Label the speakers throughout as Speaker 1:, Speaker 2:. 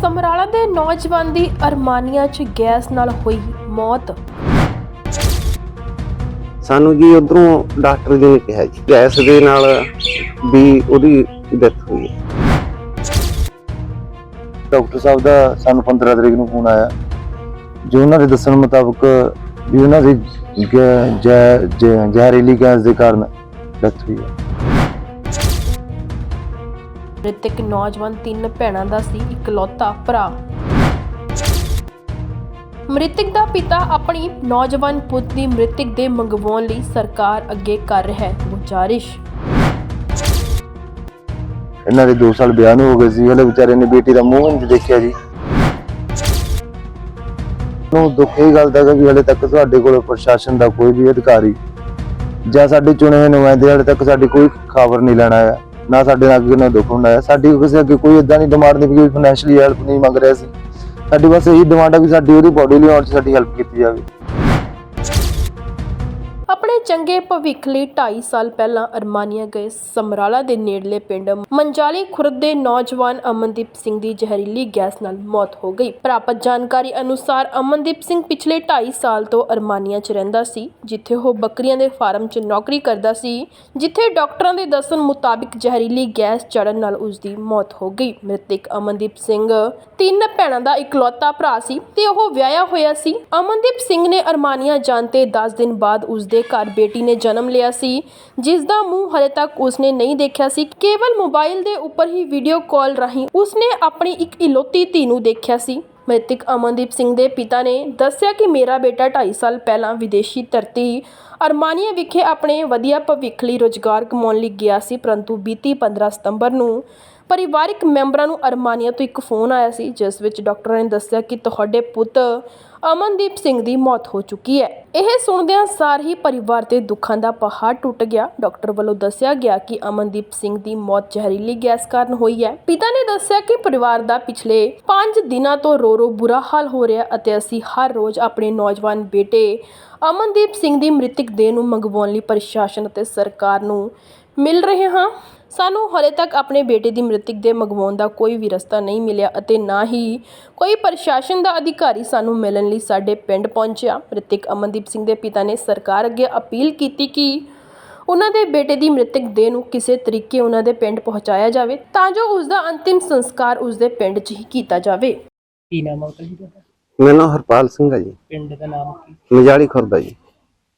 Speaker 1: ਸਮਰਾਲਾ ਦੇ ਨੌਜਵਾਨ ਦੀ ਅਰਮਾਨੀਆ 'ਚ ਗੈਸ ਨਾਲ ਹੋਈ ਮੌਤ।
Speaker 2: ਸਾਨੂੰ ਜੀ ਉਧਰੋਂ ਡਾਕਟਰ ਜੀ ਨੇ ਕਿਹਾ ਜੀ ਗੈਸ ਦੇ ਨਾਲ ਵੀ ਉਹਦੀ ਡੈਥ ਹੋਈ ਹੈ।
Speaker 3: ਡਾਕਟਰ ਸਾਹਿਬ ਦਾ ਸਾਨੂੰ 15 ਤਰੀਕ ਨੂੰ ਫੋਨ ਆਇਆ। ਜੋ ਉਹਨਾਂ ਦੇ ਦੱਸਣ ਮੁਤਾਬਕ ਵੀ ਉਹਨਾਂ ਦੀ ਗੈ- ਜ਼ਹਿ- ਜ਼ਹਿ- ਜ਼ਹਿਰੀਲੀ ਗੈਸ ਦੇ ਕਾਰਨ ਡੈਥ ਹੋਈ ਹੈ।
Speaker 1: ਮ੍ਰਿਤਕ ਨੌਜਵਾਨ ਤਿੰਨ ਭੈਣਾਂ ਦਾ ਸੀ ਇਕਲੌਤਾ ਭਰਾ। ਮ੍ਰਿਤਕ ਦਾ ਪਿਤਾ ਆਪਣੀ ਨੌਜਵਾਨ ਪੁੱਤ ਦੀ ਮ੍ਰਿਤਕ ਦੇ ਮੰਗਵਾਉਣ ਲਈ ਸਰਕਾਰ ਅੱਗੇ ਕਰ ਰਿਹਾ ਹੈ ਗੁਜ਼ਾਰਿਸ਼।
Speaker 3: ਇਹਨਾਂ ਦੇ 2 ਸਾਲ ਵਿਆਹ ਨੂੰ ਹੋ ਗਏ ਸੀ। ਹਲੇ ਵਿਚਾਰੇ ਨੇ ਬੇਟੀ ਦਾ ਮੂੰਹ ਨਹੀਂ ਦੇਖਿਆ ਜੀ। ਨੂੰ ਦੁੱਖ ਇਹ ਗੱਲ ਦਾ ਹੈਗਾ ਹਲੇ ਤੱਕ ਸਾਡੇ ਕੋਲ ਪ੍ਰਸ਼ਾਸਨ ਦਾ ਕੋਈ ਵੀ ਅਧਿਕਾਰੀ ਜਾਂ ਸਾਡੇ ਚੁਣੇ ਹੋਏ ਨੁਮਾਇੰਦੇ ਹਲੇ ਤੱਕ ਸਾਡੀ ਕੋਈ ਖਬਰ ਨਹੀਂ ਲੈਣਾ ਆਇਆ। ਨਾ ਸਾਡੇ ਨਾਲ ਅੱਗੇ ਨਾ ਦੁੱਖ ਹੁੰਦਾ ਹੈ। ਸਾਡੀ ਕਿਸੇ ਅੱਗੇ ਕੋਈ ਇਦਾਂ ਦੀ ਡਿਮਾਂਡ ਨਹੀਂ ਕਿ ਕੋਈ ਫਾਈਨੈਂਸ਼ੀਅਲੀ ਹੈਲਪ ਨਹੀਂ ਮੰਗ ਰਿਹਾ ਸੀ। ਸਾਡੀ ਬਸ ਇਹੀ ਡਿਮਾਂਡ ਹੈ ਵੀ ਸਾਡੀ ਉਹਦੀ ਬੋਡੀ ਲਿਆਉਣ 'ਚ ਸਾਡੀ ਹੈਲਪ ਕੀਤੀ ਜਾਵੇ।
Speaker 1: ਆਪਣੇ ਚੰਗੇ ਭਵਿੱਖ ਲਈ 2.5 ਸਾਲ ਪਹਿਲਾਂ ਅਰਮਾਨੀਆ ਗਏ। ਸਮਰਾਲਾ ਦੇ ਨੇੜਲੇ ਪਿੰਡ ਮੰਜਾਲੀ ਖੁਰਦ ਦੇ ਨੌਜਵਾਨ ਅਮਨਦੀਪ ਸਿੰਘ ਦੀ ਜ਼ਹਿਰੀਲੀ ਗੈਸ ਨਾਲ ਮੌਤ ਹੋ ਗਈ। ਪ੍ਰਾਪਤ ਜਾਣਕਾਰੀ ਅਨੁਸਾਰ ਅਮਨਦੀਪ ਸਿੰਘ ਪਿਛਲੇ 2.5 ਸਾਲ ਤੋਂ ਅਰਮਾਨੀਆ 'ਚ ਰਹਿੰਦਾ ਸੀ, ਜਿੱਥੇ ਉਹ ਬੱਕਰੀਆਂ ਦੇ ਫਾਰਮ 'ਚ ਨੌਕਰੀ ਕਰਦਾ ਸੀ, ਜਿੱਥੇ ਡਾਕਟਰਾਂ ਦੇ ਦੱਸਣ ਮੁਤਾਬਿਕ ਜ਼ਹਿਰੀਲੀ ਗੈਸ ਚੜਨ ਨਾਲ ਉਸ ਦੀ ਮੌਤ ਹੋ ਗਈ। ਮ੍ਰਿਤਕ ਅਮਨਦੀਪ ਸਿੰਘ ਤਿੰਨ ਭੈਣਾਂ ਦਾ ਇਕਲੌਤਾ ਭਰਾ ਸੀ ਤੇ ਉਹ ਵਿਆਹਿਆ ਹੋਇਆ ਸੀ। ਅਮਨਦੀਪ ਸਿੰਘ ਨੇ ਅਰਮਾਨੀਆ ਜਾਣ ਤੇ 10 ਦਿਨ ਬਾਅਦ ਉਸ ਦੇ ਘਰ ਬੇਟੀ ਨੇ ਜਨਮ ਲਿਆ ਸੀ। ਜਿਸ ਦਾ ਮੂੰਹ ਹਲੇ ਤੱਕ ਉਸਨੇ ਨਹੀਂ ਦੇਖਿਆ ਸੀ। ਕੇਵਲ ਮੋਬਾਈਲ ਦੇ ਉੱਪਰ ਹੀ ਵੀਡੀਓ ਕਾਲ ਰਾਹੀਂ ਉਸਨੇ ਆਪਣੀ ਇੱਕ ਇਲੋਤੀ ਧੀ ਨੂੰ ਦੇਖਿਆ ਸੀ। ਮ੍ਰਿਤਕ ਅਮਨਦੀਪ ਸਿੰਘ ਦੇ ਪਿਤਾ ਨੇ ਦੱਸਿਆ ਕਿ ਮੇਰਾ ਬੇਟਾ 2.5 ਸਾਲ ਪਹਿਲਾਂ ਵਿਦੇਸ਼ੀ ਧਰਤੀ ਅਰਮਾਨੀਆ ਵਿਖੇ ਆਪਣੇ ਵਧੀਆ ਭਵਿੱਖ ਲਈ ਰੋਜ਼ਗਾਰ ਕਮਾਉਣ ਲਈ ਗਿਆ ਸੀ, ਪਰੰਤੂ ਬੀਤੀ 15 ਸਤੰਬਰ ਨੂੰ ਪਰਿਵਾਰਕ ਮੈਂਬਰਾਂ ਨੂੰ ਅਰਮਾਨੀਆ ਤੋਂ ਇੱਕ ਫੋਨ ਆਇਆ ਸੀ, ਜਿਸ ਵਿੱਚ ਡਾਕਟਰਾਂ ਨੇ ਦੱਸਿਆ ਕਿ ਤੁਹਾਡੇ ਪੁੱਤ ਅਮਨਦੀਪ ਸਿੰਘ ਦੀ ਮੌਤ ਹੋ ਚੁੱਕੀ ਹੈ। ਇਹ ਸੁਣਦਿਆਂ ਸਾਰ ਹੀ ਪਰਿਵਾਰ ਤੇ ਦੁੱਖਾਂ ਦਾ ਪਹਾੜ ਟੁੱਟ ਗਿਆ। ਡਾਕਟਰ ਵੱਲੋਂ ਦੱਸਿਆ ਗਿਆ ਕਿ ਅਮਨਦੀਪ ਸਿੰਘ ਦੀ ਮੌਤ ਜ਼ਹਿਰੀਲੀ ਗੈਸ ਕਾਰਨ ਹੋਈ ਹੈ। ਪਿਤਾ ਨੇ ਦੱਸਿਆ ਕਿ ਪਰਿਵਾਰ ਦਾ ਪਿਛਲੇ 5 ਦਿਨਾਂ ਤੋਂ ਰੋ ਰੋ ਬੁਰਾ ਹਾਲ ਹੋ ਰਿਹਾ ਅਤੇ ਅਸੀਂ ਹਰ ਰੋਜ਼ ਆਪਣੇ ਨੌਜਵਾਨ ਬੇਟੇ ਅਮਨਦੀਪ ਸਿੰਘ ਦੀ ਮ੍ਰਿਤਕ ਦੇਹ ਨੂੰ ਮੰਗਵਾਉਣ ਲਈ ਪ੍ਰਸ਼ਾਸਨ ਅਤੇ ਸਰਕਾਰ ਨੂੰ ਮਿਲ ਰਹੇ ਹਾਂ। ਸਾਨੂੰ ਹਲੇ ਤੱਕ ਆਪਣੇ ਬੇਟੇ ਦੀ ਮ੍ਰਿਤਕ ਦੇ ਮੰਗਵਾਉਣ ਦਾ ਕੋਈ ਵੀ ਰਸਤਾ ਨਹੀਂ ਮਿਲਿਆ ਅਤੇ ਨਾ ਹੀ ਕੋਈ ਪ੍ਰਸ਼ਾਸਨ ਦਾ ਅਧਿਕਾਰੀ ਸਾਨੂੰ ਮਿਲਣ ਲਈ ਸਾਡੇ ਪਿੰਡ ਪਹੁੰਚਿਆ। ਮ੍ਰਿਤਕ ਅਮਨਦੀਪ ਸਿੰਘ ਦੇ ਪਿਤਾ ਨੇ ਸਰਕਾਰ ਅੱਗੇ ਅਪੀਲ ਕੀਤੀ ਕਿ ਉਹਨਾਂ ਦੇ ਬੇਟੇ ਦੀ ਮ੍ਰਿਤਕ ਦੇਹ ਨੂੰ ਕਿਸੇ ਤਰੀਕੇ ਉਹਨਾਂ ਦੇ ਪਿੰਡ ਪਹੁੰਚਾਇਆ ਜਾਵੇ ਤਾਂ ਜੋ ਉਸ ਦਾ ਅੰਤਿਮ ਸੰਸਕਾਰ ਉਸ ਦੇ ਪਿੰਡ 'ਚ ਹੀ ਕੀਤਾ ਜਾਵੇ।
Speaker 4: ਕੀ ਨਾਮ ਅੰਕਲ ਜੀ ਤੁਹਾਡਾ?
Speaker 2: ਮੇਰਾ ਨਾਮ ਹਰਪਾਲ ਸਿੰਘ ਹੈ ਜੀ।
Speaker 4: ਪਿੰਡ ਦਾ ਨਾਮ ਕੀ?
Speaker 2: ਮਜਾਲੀ ਖੁਰਦਾ ਜੀ।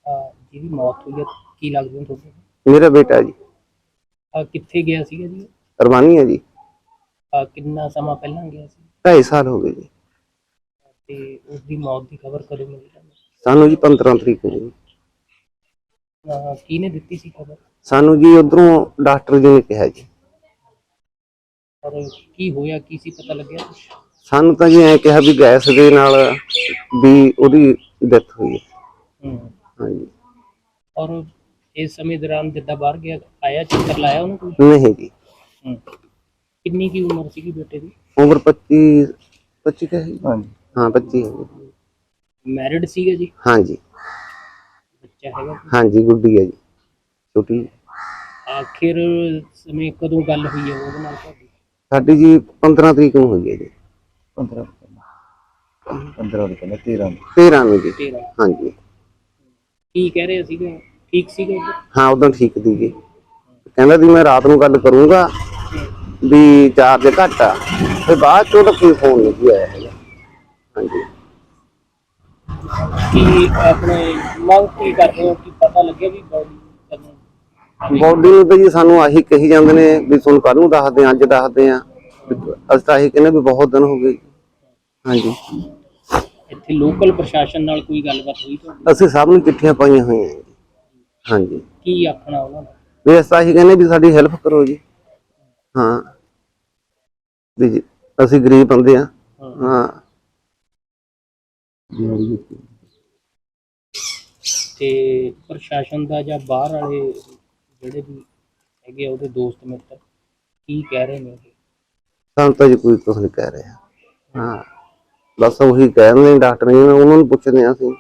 Speaker 4: ਅਹ ਜਿਹਦੀ ਮੌਤ ਹੋਈ ਹੈ ਕੀ ਲੱਗਦਾ ਤੁਹਾਨੂੰ?
Speaker 2: ਮੇਰਾ ਬੇਟਾ ਜੀ।
Speaker 4: ਅਹ ਕਿੱਥੇ ਗਿਆ ਸੀਗਾ ਜੀ?
Speaker 2: ਅਰਮਾਨੀ ਹੈ ਜੀ।
Speaker 4: ਅਹ ਕਿੰਨਾ ਸਮਾਂ ਪਹਿਲਾਂ ਗਿਆ ਸੀ?
Speaker 2: 2.5 ਸਾਲ ਹੋ ਗਏ ਜੀ।
Speaker 4: ਤੇ ਉਸ ਦੀ ਮੌਤ ਦੀ ਖਬਰ ਕਦੋਂ ਮਿਲੀ ਤੁਹਾਨੂੰ?
Speaker 2: ਸਾਨੂੰ ਜੀ 15 ਤਰੀਕ ਨੂੰ ਜੀ।
Speaker 4: ਅਹ ਕਿਹਨੇ ਦਿੱਤੀ ਸੀ ਖਬਰ?
Speaker 2: ਸਾਨੂੰ ਜੀ ਉਧਰੋਂ ਡਾਕਟਰ ਜੀ ਨੇ ਕਿਹਾ ਜੀ।
Speaker 4: ਔਰ ਕੀ ਹੋਇਆ ਕੀ ਸੀ ਪਤਾ ਲੱਗਿਆ ਕੁਛ?
Speaker 2: ਸਾਨੂੰ ਤਾਂ ਜੀ ਐ ਕਿਹਾ ਵੀ ਗੈਸ ਦੇ ਨਾਲ ਵੀ ਉਹਦੀ ਡੈਥ ਹੋਈ ਹੈ।
Speaker 4: ਹੂੰ।
Speaker 2: ਹਾਂਜੀ।
Speaker 4: ਔਰ ਇਸ ਸਮੇਂ ਦੌਰਾਨ ਜਿੱਦਾਂ ਬਾਹਰ ਗਿਆ ਆਇਆ ਚੱਕਰ ਲਾਇਆ ਉਹਨੂੰ ਕੋਈ?
Speaker 2: ਨਹੀਂ ਜੀ
Speaker 4: ਹੂੰ। ਕਿੰਨੀ ਕੀ ਉਮਰ ਸੀਗੀ ਬੇਟੇ ਦੀ?
Speaker 2: ਉਮਰ 25 25 ਕਹੇ ਜੀ
Speaker 3: ਹਾਂਜੀ।
Speaker 2: ਹਾਂ 25 ਹੈ ਜੀ।
Speaker 4: ਮੈਰਿਡ ਸੀਗਾ ਜੀ?
Speaker 2: ਹਾਂਜੀ।
Speaker 4: ਬੱਚਾ ਹੈਗਾ
Speaker 2: ਹਾਂਜੀ ਗੁੱਡੀ ਹੈ ਜੀ। ਛੋਟੀ
Speaker 4: ਆਖਿਰ ਸਮੇਂ ਕਦੋਂ ਗੱਲ ਹੋਈ ਹੈ ਉਹਦੇ ਨਾਲ ਤੁਹਾਡੀ?
Speaker 2: ਸਾਡੀ ਜੀ 15 ਤਰੀਕ ਨੂੰ ਹੋਈ ਹੈ ਜੀ।
Speaker 3: 15 15 ਦੇ ਪਹਿਲਾਂ 13 ਨੂੰ
Speaker 2: 13 ਨੂੰ। ਜੀ। ਹਾਂਜੀ।
Speaker 4: ਕੀ ਕਹਿ ਰਹੇ ਸੀਗੇ? ਠੀਕ ਸੀਗਾ ਜੀ?
Speaker 2: ਹਾਂ ਉਦੋਂ ਠੀਕ ਜੀ। ਕਹਿੰਦਾ ਸੀ ਮੈਂ ਰਾਤ ਨੂੰ ਗੱਲ ਕਰੂੰਗਾ ਵੀ ਚਾਰਜ ਘੱਟ ਆ। ਤੇ ਬਾਅਦ ਚੋਂ ਤਾਂ ਕੋਈ ਫੋਨ ਨਹੀਂ ਆਇਆ ਹੈਗਾ। ਹਾਂਜੀ।
Speaker 4: ਕੀ ਆਪਣੇ ਮੰਗ ਕੀ ਕਰਦੇ ਹੋ? ਕਿ ਪਤਾ ਲੱਗੇ ਵੀ ਬੋਡੀ ਕਦੋਂ
Speaker 2: ਬੋਡੀ ਨੂੰ ਤਾਂ ਜੀ ਸਾਨੂੰ ਆਹੀ ਕਹੀ ਜਾਂਦੇ ਨੇ ਵੀ ਤੁਹਾਨੂੰ ਕੱਲ ਨੂੰ ਦੱਸਦੇ ਆਂ ਅੱਜ ਦੱਸਦੇ ਆਂ ਵੀ ਅਸੀਂ ਤਾਂ ਆਹੀ ਕਹਿੰਦੇ ਵੀ ਬਹੁਤ ਦਿਨ ਹੋ ਗਏ। ਹਾਂਜੀ।
Speaker 4: ਇੱਥੇ ਲੋਕਲ ਪ੍ਰਸ਼ਾਸਨ ਨਾਲ ਕੋਈ ਗੱਲਬਾਤ ਹੋਈ ਤੁਹਾਡੀ?
Speaker 2: ਅਸੀਂ ਸਭ ਨੂੰ ਚਿੱਠੀਆਂ ਪਾਈਆਂ ਹੋਈਆਂ ਜੀ। ਹਾਂਜੀ।
Speaker 4: ਕੀ ਆਖਣਾ ਉਹਨਾਂ ਦਾ?
Speaker 2: ਵੀ ਅਸੀਂ ਆਹੀ ਕਹਿੰਦੇ ਵੀ ਸਾਡੀ ਹੈਲਪ ਕਰੋ ਜੀ। ਹਾਂ। ਵੀ ਜੀ, ਅਸੀਂ ਗਰੀਬ ਬੰਦੇ ਆ ਹਾਂ।
Speaker 4: ਤੇ ਪ੍ਰਸ਼ਾਸਨ ਦਾ ਜਾਂ ਬਾਹਰ ਵਾਲੇ ਜਿਹੜੇ ਵੀ ਹੈਗੇ ਆ ਉਹਦੇ ਦੋਸਤ ਮਿੱਤਰ ਕੀ ਕਹਿ ਰਹੇ ਨੇ ਇਹ?
Speaker 2: ਸਾਨੂੰ ਤਾਂ ਜੀ ਕੋਈ ਕੁਝ ਨਹੀਂ ਕਹਿ ਰਿਹਾ। ਹਾਂ। ਬਸ ਉਹੀ ਕਹਿੰਦੇ ਨੇ ਡਾਕਟਰ ਜੀ ਉਹਨਾਂ ਨੂੰ ਪੁੱਛਦੇ ਆ ਅਸੀਂ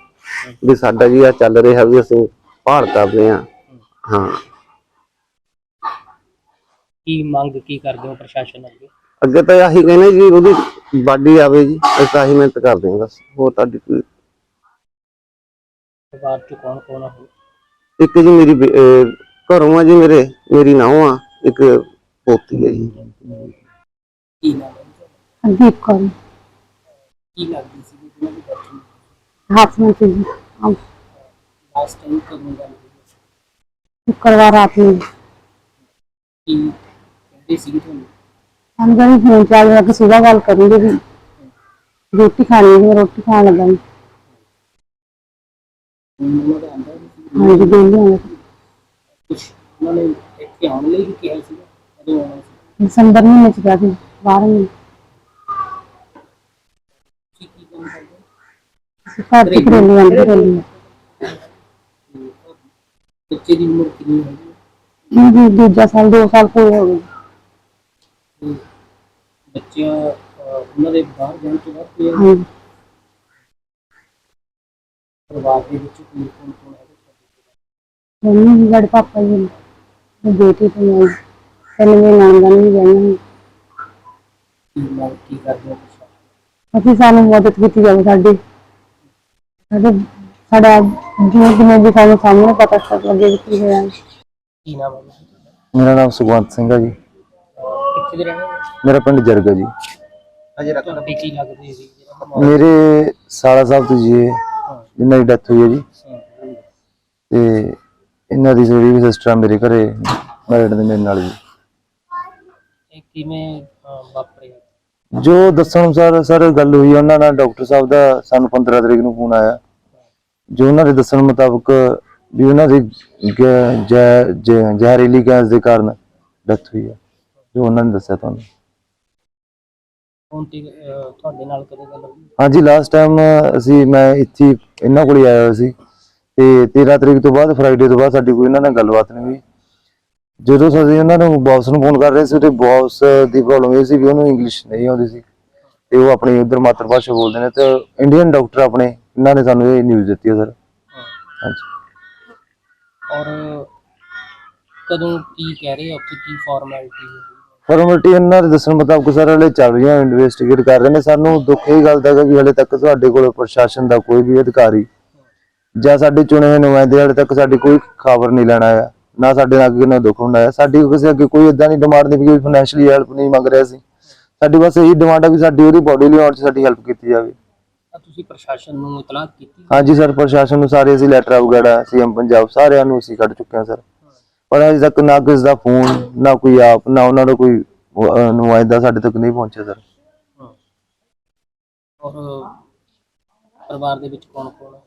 Speaker 2: ਵੀ ਸਾਡਾ ਜੀ ਆ ਚੱਲ ਰਿਹਾ ਵੀ ਅਸੀਂ ਭਾਲ ਕਰਦੇ ਆ ਹਾਂ।
Speaker 4: ਕੀ ਮੰਗ ਕੀ ਕਰਦੇ ਹੋ ਪ੍ਰਸ਼ਾਸਨ ਅੱਗੇ?
Speaker 2: ਅੱਗੇ ਤਾਂ ਆਹੀ ਕਹਿੰਦੇ ਜੀ ਉਹਦੀ ਬਾਡੀ ਆਵੇ ਜੀ ਅਸੀਂ ਤਾਂ ਆਹੀ ਮਿਹਨਤ ਕਰਦੇ ਹਾਂ ਬਸ। ਹੋਰ ਤੁਹਾਡੀ ਕੋਈ
Speaker 4: ਪਰਿਵਾਰ ਚ ਕੌਣ ਕੌਣ ਆ? ਹੋਰ?
Speaker 2: ਇੱਕ ਜੀ ਮੇਰੀ ਬੇ- ਅਹ ਘਰੋਂ ਆ ਜੀ ਮੇਰੇ ਮੇਰੀ ਨਾਂਹ ਆ ਇੱਕ ਪੋਤੀ ਹੈ ਜੀ।
Speaker 4: ਕੀ ਨਾਮ ਹੈ?
Speaker 5: ਕੌਰ।
Speaker 4: ਕੀ ਲੱਗਦੀ ਸੀ ਜਿਹਨਾਂ ਦੀ ਹੋਈ
Speaker 5: ਹਾਥ ਚ
Speaker 4: ਲਾਸਟ ਟਾਈਮ ਕਦੋਂ ਗੱਲ ਹੋਈ?
Speaker 5: ਸ਼ੁੱਕਰਵਾਰ ਰਾਤ ਨੂੰ।
Speaker 4: ਕੀ ਕਹਿੰਦੇ ਸੀ ਤੁਹਾਨੂੰ?
Speaker 5: ਅੰਦਰ ਹੀ ਫੋਨ ਚੱਲ ਰਿਹਾ ਕਿ ਸੁਬਾ ਗੱਲ ਕਰਾਂਗੇ ਵੀ। ਰੋਟੀ ਖਾਣੀ ਹੈ ਰੋਟੀ ਖਾਣ ਲੱਗਾ। ਜੀ।
Speaker 4: ਹੁਣ ਉਹਨਾਂ ਦਾ ਆਂਦਾ ਸੀ
Speaker 5: ਹਾਂਜੀ ਬੇਲੀ ਆਇਆ
Speaker 4: ਕੁਝ ਉਹਨਾਂ ਨੇ ਇੱਥੇ ਆਉਣ ਲਈ ਵੀ ਕਿਹਾ ਸੀ ਕਦੋਂ ਆਉਣਾ ਸੀ?
Speaker 5: ਦਸੰਬਰ ਮਹੀਨੇ ਚ ਗਿਆ ਸੀ ਬਾਹਰ ਮਹੀਨੇ।
Speaker 4: ਕੀ ਕੀ ਕੰਮ ਕਰਦੇ?
Speaker 5: ਅਸੀਂ ਘਰ ਚ ਕਰੇਲੀ ਆਂਦੇ ਕਰੇਲੀ।
Speaker 4: ਬੱਚੇ ਦੀ ਉਮਰ ਕਿੰਨੀ ਹੈ
Speaker 5: ਇਹ ਵੀ ਦੂਜਾ ਸਾਲ ਦੋ ਸਾਲ ਪੂਰੇ ਹੋ ਗਏ।
Speaker 4: ਬੱਚਿਆਂ ਅਹ, ਉਹਨਾਂ ਦੇ ਬਾਹਰ ਜਾਣ ਤੋਂ ਬਾਅਦ ਕੋਈ
Speaker 5: ਹਾਂਜੀ।
Speaker 4: ਪਰਿਵਾਰ ਦੇ ਵਿੱਚ ਕੋਈ ਕੌਣ ਕੌਣ ਹੈ
Speaker 5: ਮੰਮੀ ਵੀ ਸਾਡੇ ਪਾਪਾ ਜੀ ਨੇ ਬੇਟੀ ਤੇ ਮੈਂ। ਤੇ ਮੇਰੇ ਨਾਨਕਾ ਵੀ ਨੇ
Speaker 4: ਕੀ ਕੀ ਕਰਦੇ ਹੋ ਤੁਸੀਂ?
Speaker 5: ਅਸੀਂ ਸਾਨੂੰ ਮਦਦ ਕੀਤੀ ਜਾਵੇ ਸਾਡੀ। ਸਾਡੇ ਸਾਡਾ ਜਿਵੇਂ ਜਿਵੇਂ ਵੀ ਸਾਨੂੰ ਸਾਹਮਣੇ ਪਤਾ ਚੱਲ ਲੱਗੇ ਵੀ ਕੀ ਹੋਇਆ।
Speaker 4: ਕੀ ਨਾਮ ਹੈ ਜੀ?
Speaker 3: ਮੇਰਾ ਨਾਮ ਸੁਖਵੰਤ ਸਿੰਘ ਹੈ ਜੀ।
Speaker 4: ਕਿੱਥੇ ਦੇ ਰਹਿਣੇ ਵਾਲੇ
Speaker 3: ਮੇਰਾ ਪਿੰਡ ਜਰਗਾ ਜੀ।
Speaker 4: ਤੁਹਾਡੇ ਕੀ ਲੱਗਦੇ ਸੀ ਜਿਹੜਾ ਮਾਹੌਲ
Speaker 3: ਮੇਰੇ ਸਾਲਾ ਸਾਹਿਬ ਤੋਂ ਜੀ ਇਹ, ਜਿਨ੍ਹਾਂ ਦੀ ਡੈਥ ਹੋਈ ਹੈ ਜੀ।
Speaker 4: ਸੀ?
Speaker 3: ਤੇ ਇਹਨਾਂ ਦੀ ਜਿਹੜੀ ਵੀ ਸਿਸਟਰ ਆ ਮੇਰੇ ਘਰੇ ਮੈਰਿਡ ਦੇ ਮੇਰੇ ਨਾਲ ਜੀ।
Speaker 4: ਇਹ ਕਿਵੇਂ ਅਹ, ਵਾਪਰਿਆ?
Speaker 3: ਜੋ ਦੱਸਣ ਅਨੁਸਾਰ ਸਰ ਗੱਲ ਹੋਈ ਆ ਉਹਨਾਂ ਨਾਲ ਡਾਕਟਰ ਸਾਹਿਬ ਦਾ ਸਾਨੂੰ 15 ਤਰੀਕ ਨੂੰ ਫੋਨ ਆਇਆ। ਜੋ ਉਹਨਾਂ ਦੇ ਦੱਸਣ ਮੁਤਾਬਕ ਵੀ ਉਹਨਾਂ ਦੀ ਜ਼ਹਿਰੀਲੀ ਗੈਸ ਦੇ ਕਾਰਨ ਡੈਥ ਹੋਈ ਹੈ ਜੋ ਉਹਨਾਂ ਨੇ ਦੱਸਿਆ ਤੁਹਾਨੂੰ।
Speaker 4: ਹੁਣ ਤੇ ਅਹ, ਤੁਹਾਡੇ ਨਾਲ ਕਦੋਂ ਗੱਲ ਹੋਈ?
Speaker 3: ਹਾਂਜੀ ਲਾਸਟ ਟਾਈਮ ਅਸੀਂ ਮੈਂ ਇੱਥੇ ਇਹਨਾਂ ਕੋਲ ਆਇਆ ਹੋਇਆ ਸੀ ਤੇ 13 ਤਰੀਕ ਤੋਂ ਬਾਅਦ ਫਰਾਈਡੇ ਤੋਂ ਬਾਅਦ ਸਾਡੀ ਕੋਈ ਇਹਨਾਂ ਨਾਲ ਗੱਲਬਾਤ ਨਹੀਂ ਹੋਈ। ਜਦੋਂ ਅਸੀਂ ਉਹਨਾਂ ਨੂੰ ਬੌਸ ਨੂੰ ਫੋਨ ਕਰ ਰਹੇ ਸੀ ਉਹਦੇ ਬੌਸ ਦੀ ਪ੍ਰੋਬਲਮ ਇਹ ਸੀ ਵੀ ਉਹਨੂੰ ਇੰਗਲਿਸ਼ ਨਹੀਂ ਆਉਂਦੀ ਸੀ। ਤੇ ਉਹ ਆਪਣੀ ਉਧਰ ਮਾਤਰ ਭਾਸ਼ਾ ਬੋਲਦੇ ਨੇ ਤੇ ਇੰਡੀਅਨ ਡਾਕਟਰ ਆਪਣੇ ਇਹਨਾਂ ਨੇ ਸਾਨੂੰ ਇਹ ਨਿਊਜ਼ ਦਿੱਤੀ ਹੈ ਸਰ ਹਾਂਜੀ।
Speaker 4: ਔਰ ਕਦੋਂ ਕੀ ਕਹਿ ਰਹੇ ਆ ਉੱਥੇ ਕੀ ਫਾਰਮੈਲਿਟੀ ਹੈ?
Speaker 3: ਫਾਰਮੈਲਿਟੀ ਇਹਨਾਂ ਦੇ ਦੱਸਣ ਮੁਤਾਬਕ ਸਰ ਹਲੇ ਚੱਲ ਰਹੀਆਂ ਇਨਵੈਸਟੀਗੇਟ ਕਰ ਰਹੇ ਨੇ। ਸਾਨੂੰ ਦੁੱਖ ਇਹ ਗੱਲ ਦਾ ਹੈਗਾ ਵੀ ਹਲੇ ਤੱਕ ਤੁਹਾਡੇ ਕੋਲ ਪ੍ਰਸ਼ਾਸਨ ਦਾ ਕੋਈ ਵੀ ਅਧਿਕਾਰੀ ਜਾਂ ਸਾਡੇ ਚੁਣੇ ਹੋਏ ਨੁਮਾਇੰਦੇ ਹਲੇ ਤੱਕ ਸਾਡੀ ਕੋਈ ਖਬਰ ਨਹੀਂ ਲੈਣ ਆਇਆ। ਨਾ ਸਾਡੇ ਨਾਲ ਅੱਗੇ ਨਾ ਦੁੱਖ ਹੁੰਦਾ ਹੈ। ਸਾਡੀ ਕਿਸੇ ਅੱਗੇ ਕੋਈ ਇਦਾਂ ਨਹੀਂ ਡਿਮਾਂਡ ਨਹੀਂ ਵੀ ਫਾਈਨੈਂਸ਼ੀਅਲੀ ਹੈਲਪ ਨਹੀਂ ਮੰਗ ਰਿਹਾ ਸੀ। ਸਾਡੀ ਬਸ ਇਹੀ ਡਿਮਾਂਡ ਹੈ ਵੀ ਸਾਡੀ ਉਹਦੀ ਬੋਡੀ ਲਿਆਉਣ 'ਚ ਸਾਡੀ ਹੈਲਪ ਕੀਤੀ ਜਾਵੇ।
Speaker 4: ਤਾਂ ਤੁਸੀਂ ਪ੍ਰਸ਼ਾਸਨ ਨੂੰ ਇਤਲਾਹ ਕੀਤੀ?
Speaker 3: ਹਾਂਜੀ ਸਰ ਪ੍ਰਸ਼ਾਸਨ ਨੂੰ ਸਾਰੇ ਅਸੀਂ ਲੈਟਰ ਵਗੈਰਾ ਸੀਐਮ ਪੰਜਾਬ ਸਾਰਿਆਂ ਨੂੰ ਅਸੀਂ ਕੱਢ ਚੁੱਕੇ ਹਾਂ ਸਰ। ਪਰ ਅਜੇ ਤੱਕ ਨਾ ਕਿਸੇ ਦਾ ਫੋਨ ਨਾ ਕੋਈ ਆਪ ਨਾ ਉਹਨਾਂ ਦਾ ਕੋਈ ਅਹ, ਨੁਮਾਇੰਦਾ ਸਾਡੇ ਤੱਕ ਨਹੀਂ ਪਹੁੰਚਿਆ ਸਰ।
Speaker 4: ਔਰ ਪਰਿਵਾਰ ਦੇ ਵਿੱਚ ਕੌਣ ਕੌਣ ਹੈ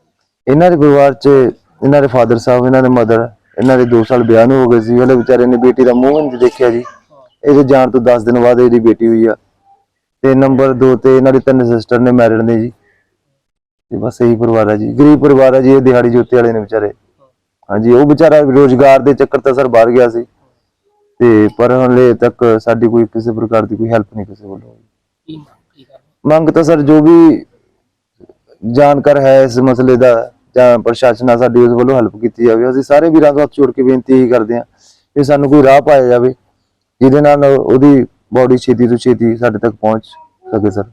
Speaker 3: ਇਹਨਾਂ ਦੇ ਪਰਿਵਾਰ 'ਚ ਇਹਨਾਂ ਦੇ ਫਾਦਰ ਸਾਹਿਬ ਇਹਨਾਂ ਦੇ ਮਦਰ ਇਹਨਾਂ ਦੇ 2 ਸਾਲ ਵਿਆਹ ਨੂੰ ਹੋ ਗਏ ਸੀ ਉਹਨੇ ਵਿਚਾਰੇ ਨੇ ਬੇਟੀ ਦਾ ਮੂੰਹ ਨਹੀਂ ਦੇਖਿਆ ਜੀ। ਇਹਦੇ ਜਾਣ ਤੋਂ 10 ਦਿਨ ਬਾਅਦ ਇਹਦੀ ਬੇਟੀ ਹੋਈ ਆ। ਤੇ ਨੰਬਰ 2 ਤੇ ਇਹਨਾਂ ਦੇ ਤਿੰਨ ਸਿਸਟਰ ਨੇ ਮੈਰਿਡ ਨੇ ਜੀ। ਤੇ ਬਸ ਇਹੀ ਪਰਿਵਾਰ ਹੈ ਜੀ। ਗਰੀਬ ਪਰਿਵਾਰ ਹੈ ਜੀ ਇਹ ਦਿਹਾੜੀ ਜੋਤੇ ਵਾਲੇ ਨੇ ਵਿਚਾਰੇ। ਹਾਂਜੀ ਉਹ ਵਿਚਾਰਾ ਰੋਜ਼ਗਾਰ ਦੇ ਚੱਕਰ ਤਾਂ ਸਰ ਬਾਹਰ ਗਿਆ ਸੀ। ਤੇ ਪਰ ਹਲੇ ਤੱਕ ਸਾਡੀ ਕੋਈ ਕਿਸੇ ਪ੍ਰਕਾਰ ਦੀ ਕੋਈ ਹੈਲਪ ਨਹੀਂ ਕਿਸੇ ਵੱਲੋਂ ਹੋਈ। ਮੰਗ ਤਾਂ ਸਰ ਜੋ ਵੀ ਜਾਣਕਾਰ ਹੈ ਇਸ ਮਸਲੇ ਦਾ ਜਾਂ ਪ੍ਰਸ਼ਾਸਨ ਨਾਲ ਸਾਡੀ ਉਸ ਵੱਲੋਂ ਹੈਲਪ ਕੀਤੀ ਜਾਵੇ। ਅਸੀਂ ਸਾਰੇ ਵੀਰਾਂ ਤੋਂ ਹੱਥ ਜੋੜ ਕੇ ਬੇਨਤੀ ਹੀ ਕਰਦੇ ਹਾਂ ਕਿ ਸਾਨੂੰ ਕੋਈ ਰਾਹ ਪਾਇਆ ਜਾਵੇ ਜਿਹਦੇ ਨਾਲ ਉਹਦੀ ਬੋਡੀ ਛੇਤੀ ਤੋਂ ਛੇਤੀ ਸਾਡੇ ਤੱਕ ਪਹੁੰਚ ਸਕੇ ਸਰ।